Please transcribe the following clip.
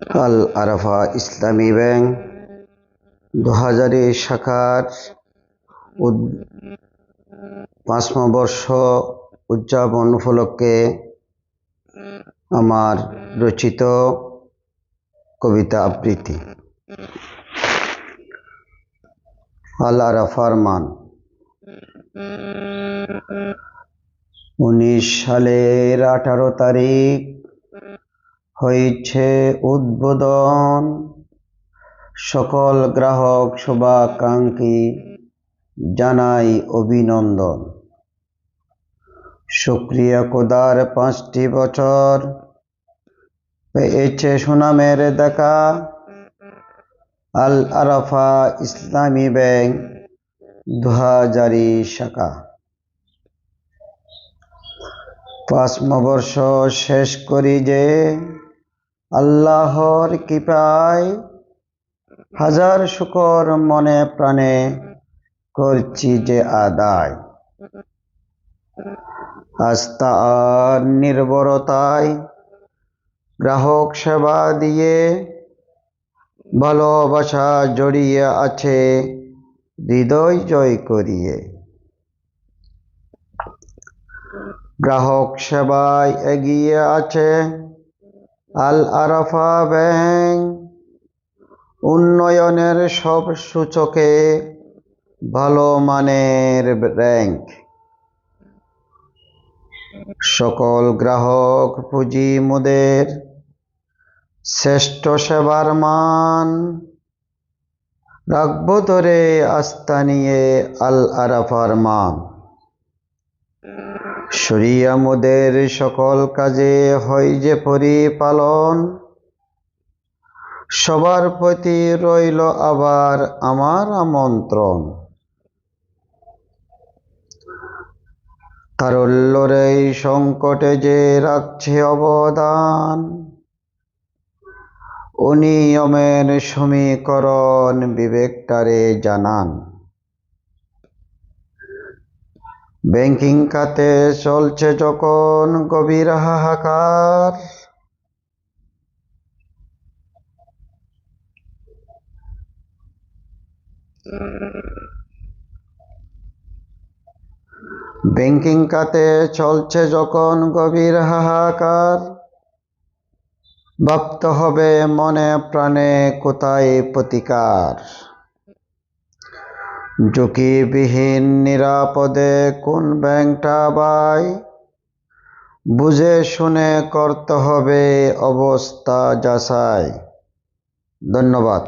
আল আরাফা ইসলামী bank দু হাজারি শাখার পাঁচম বর্ষ উদযাপন উপলক্ষে আমার রচিত কবিতা আবৃত্তি। আল আরাফার মান। উনিশ সালের আঠারো তারিখ হয়েছে উদ্বোধন। সকল গ্রাহক শুভাকাঙ্ক্ষী জানাই অভিনন্দন। শুক্রিয়া কোদার পাঁচটি বছর, পেয়েছে সুনামের দেখা। আল আরাফা ইসলামী ব্যাংক দু হাজারি শাখা। পাঁচম বর্ষ শেষ করি যে আল্লাহর কৃপায় হাজার শুকর মনে প্রাণে করছি যে আদায়। আস্থা আর নির্ভরতায় গ্রাহক সেবা দিয়ে ভালোবাসা জড়িয়ে আছে, হৃদয় জয় করিয়ে। গ্রাহক সেবায় এগিয়ে আছে আল আরাফা ব্যাংক উন্নয়নের সব সূচকে ভালো মানের র্যাঙ্ক। সকল গ্রাহক পুঁজি মোদের শ্রেষ্ঠ সেবার মান। রাখব ধরে আস্থা নিয়ে আল আরাফার মান। সরিয়া মোদের সকল কাজে হয় যে পরিপালন। সবার প্রতি রইল আবার আমার আমন্ত্রণ। তারল্যর এই সংকটে যে রাখছে অবদান, অনিয়মের সমীকরণ বিবেকটারে জানান। ব্যাংকিং খাতে চলছে যখন গভীর হাহাকার। ব্যাংকিং খাতে চলছে যখন গভীর হাহাকার। ভাবতে হবে মনে প্রাণে কোথায় প্রতিকার। ঝুঁকিবিহীন নিরাপদে কোন ব্যাংকটা বাই? বুঝে শুনে করতে হবে অবস্থা যাচাই। ধন্যবাদ।